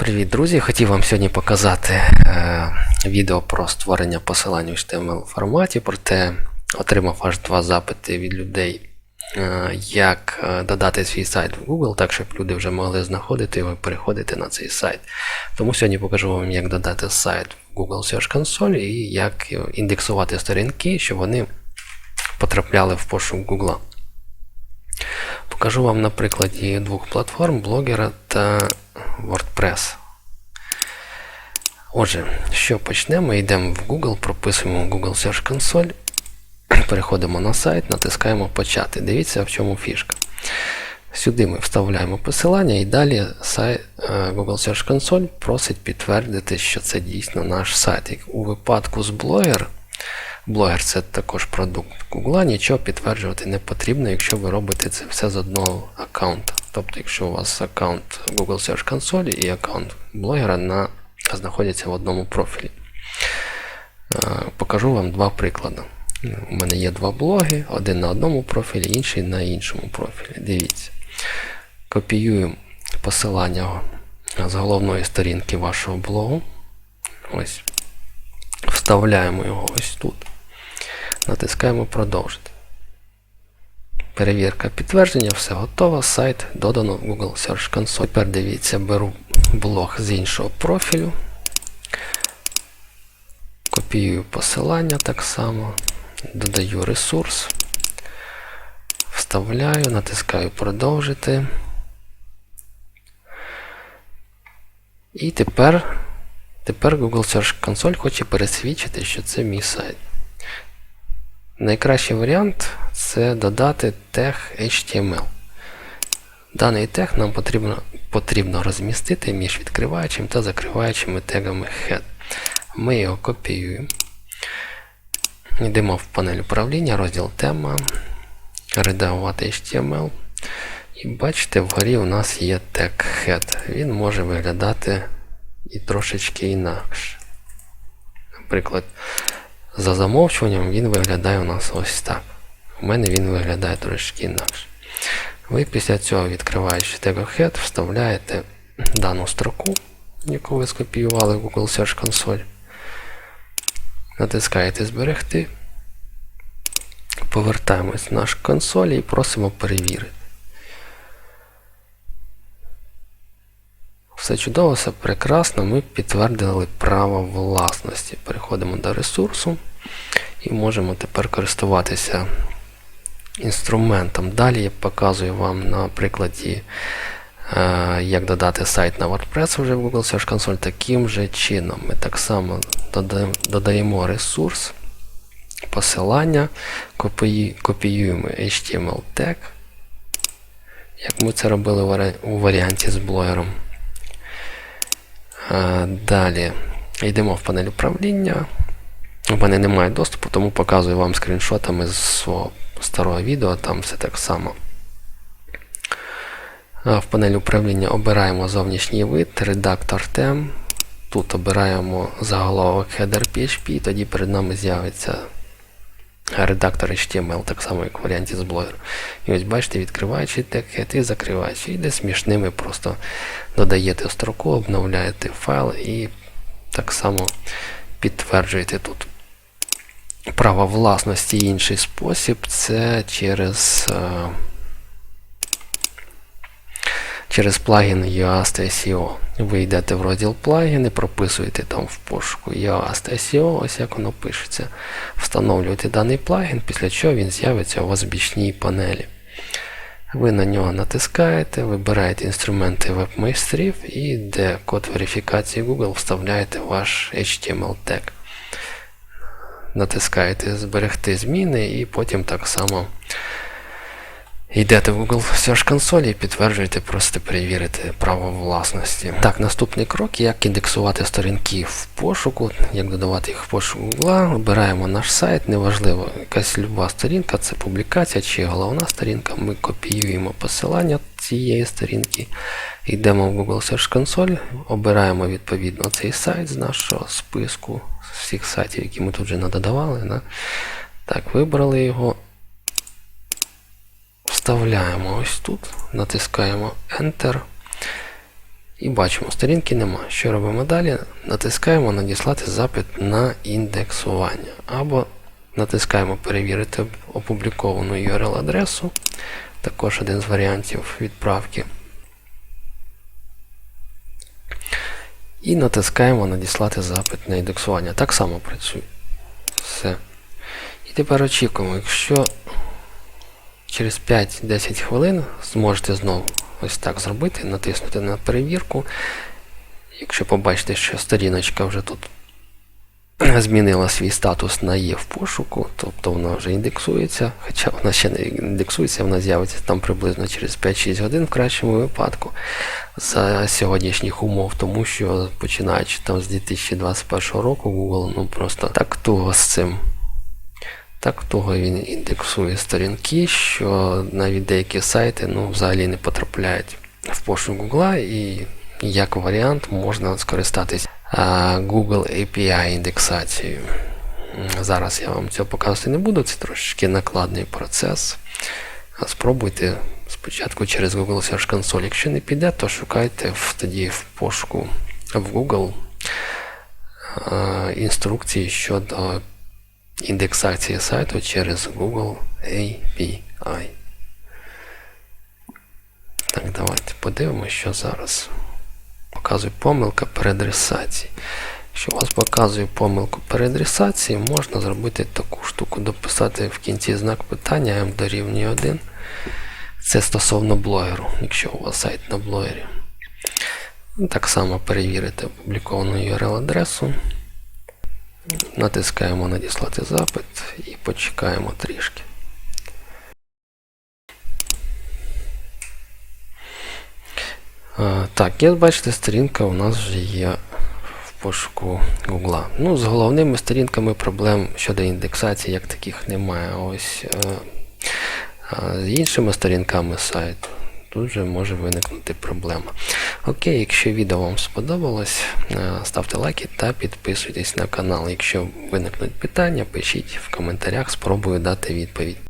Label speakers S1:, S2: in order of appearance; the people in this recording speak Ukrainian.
S1: Привіт, друзі! Хотів вам сьогодні показати е, відео про створення посилань у HTML форматі, проте отримав аж два запити від людей, е, як е, додати свій сайт в Google, так щоб люди вже могли знаходити його і переходити на цей сайт. Тому сьогодні покажу вам, як додати сайт в Google Search Console і як індексувати сторінки, щоб вони потрапляли в пошук Google. Покажу вам на прикладі двох платформ блогера та WordPress. Отже, що почнемо? Йдемо в Google, прописуємо Google Search Console, переходимо на сайт, натискаємо Почати. Дивіться, в чому фішка. Сюди ми вставляємо посилання і далі сайт, е, Google Search Console просить підтвердити, що це дійсно наш сайт. Як У випадку з блогер, блогер це також продукт Google, нічого підтверджувати не потрібно, якщо ви робите це все з одного аккаунта. Тобто, якщо у вас аккаунт Google Search Console і аккаунт блогера на, знаходяться в одному профілі. Е, Покажу вам два приклади. У мене є два блоги, один на одному профілі, інший на іншому профілі. Дивіться. Копіюємо посилання з головної сторінки вашого блогу. Ось. Вставляємо його ось тут. Натискаємо продовжити. Перевірка підтвердження, все готово. Сайт додано в Google Search Console. Тепер дивіться, беру блог з іншого профілю. Копіюю посилання так само. Додаю ресурс. Вставляю, натискаю продовжити. І тепер, тепер Google Search Console хоче пересвідчити, що це мій сайт. Найкращий варіант це додати тег HTML. Даний тег нам потрібно, потрібно розмістити між відкриваючим та закриваючими тегами head. Ми його копіюємо. Йдемо в панель управління, розділ тема, редагувати HTML. І бачите, вгорі у нас є тег head. Він може виглядати і трошечки інакше. Наприклад, за замовчуванням він виглядає у нас ось так. У мене він виглядає трошки інакше. Ви після цього, відкриваючи тег head, вставляєте дану строку, яку ви скопіювали в Google Search Console. Натискаєте Зберегти. Повертаємось в наш консоль і просимо перевірити. Все чудово, все прекрасно. Ми підтвердили право власності. Переходимо до ресурсу і можемо тепер користуватися інструментом. Далі я показую вам на прикладі, е, як додати сайт на WordPress вже в Google Search Console таким же чином. Ми так само додаємо, ресурс, посилання, копіюємо HTML тег, як ми це робили у варіанті з блогером. Е, Далі йдемо в панель управління. У мене немає доступу, тому показую вам скріншотами з свого старого відео, там все так само. Е, В панелі управління обираємо зовнішній вид, редактор тем. Тут обираємо заголовок header PHP, тоді перед нами з'явиться редактор HTML, так само, як в варіанті з блогером. І ось бачите, відкриваючи тег head і закриваючи. Іде смішними, просто додаєте строку, обновляєте файл і так само підтверджуєте тут. Право власності інший спосіб це через, е, через плагін Yoast SEO. Ви йдете в розділ плагіни, прописуєте там в пошуку Yoast SEO, ось як воно пишеться. Встановлюєте даний плагін, після чого він з'явиться у вас в бічній панелі. Ви на нього натискаєте, вибираєте інструменти веб-майстрів і де код верифікації Google вставляєте ваш HTML тег. Натискаєте Зберегти зміни і потім так само йдете в Google Search Console і підтверджуєте, просите перевірити право власності. Так, наступний крок, як індексувати сторінки в пошуку, як додавати їх в пошук Google. Обираємо наш сайт, неважливо, якась люба сторінка, це публікація чи головна сторінка. Ми копіюємо посилання цієї сторінки, йдемо в Google Search Console, обираємо відповідно цей сайт з нашого списку з всіх сайтів, які ми тут вже надодавали. Да? Так, вибрали його. Вставляємо ось тут, натискаємо Enter. І бачимо, сторінки нема. Що робимо далі? Натискаємо надіслати запит на індексування. Або натискаємо перевірити опубліковану URL-адресу. Також один з варіантів відправки. І натискаємо надіслати запит на індексування. Так само працює. Все. І тепер очікуємо, якщо через 5-10 хвилин зможете знову ось так зробити, натиснути на перевірку. Якщо побачите, що сторіночка вже тут змінила свій статус на є в пошуку, тобто вона вже індексується, хоча вона ще не індексується, вона з'явиться там приблизно через 5-6 годин в кращому випадку за сьогоднішніх умов, тому що починаючи там з 2021 року Google ну просто так туго з цим. Так туго він індексує сторінки, що навіть деякі сайти ну, взагалі не потрапляють в пошук Google і як варіант можна скористатись Google API індексацією. Зараз я вам цього показувати не буду, це трошечки накладний процес. Спробуйте спочатку через Google Search Console. Якщо не піде, то шукайте в, тоді в пошуку в Google інструкції щодо індексації сайту через Google API. Так, давайте подивимося, що зараз показує помилка переадресації. Якщо у вас показує помилку переадресації, можна зробити таку штуку, дописати в кінці знак питання m дорівнює 1. Це стосовно блогеру, якщо у вас сайт на блогері. Так само перевірити опубліковану URL-адресу. Натискаємо надіслати запит і почекаємо трішки. Так, як бачите, сторінка у нас вже є в пошуку Google. Ну, з головними сторінками проблем щодо індексації як таких немає. Ось е, з іншими сторінками сайту тут же може виникнути проблема. Окей, якщо відео вам сподобалось, е, ставте лайки та підписуйтесь на канал. Якщо виникнуть питання, пишіть в коментарях, спробую дати відповідь.